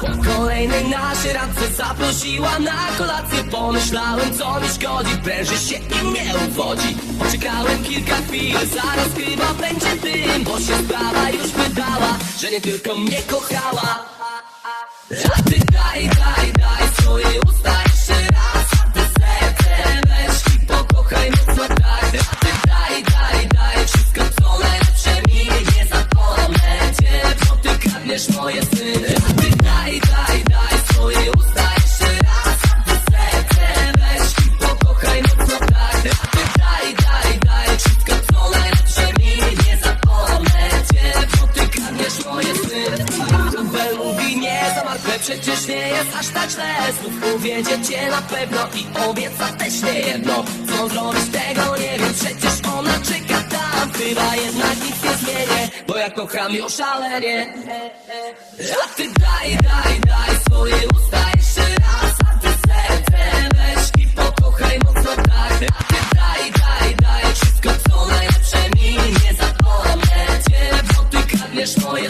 Kolejnej naszej randce zaprosiła na kolację. Pomyślałem co mi szkodzi, pręży się i mnie udzi Poczekałem kilka chwil, zaraz chyba będzie dym Bo się sprawa już wydała, że nie tylko mnie kochała kradniesz moje sny A ty daj, daj, daj swoje usta jeszcze raz. Ty serce weź i pokochaj mocno tak ty daj, daj, daj wszystko co najlepsze mi. Nie zapomnę cię, bo ty kradniesz moje sny Bel mówi nie za martwe, przecież nie jest aż tak źle. Znów uwiedzie cię na pewno i obieca też nie jedno. Co zrobić tego nie wiem, przecież ona czeka tam. Chyba jednak nic nie bo ja kocham ją szalenie. A ty daj, daj, daj swoje usta jeszcze raz A ty serce weź i pokochaj mocno tak. A ty daj, daj, daj wszystko co najlepsze mi Nie zapomnę cię, bo ty kradniesz moje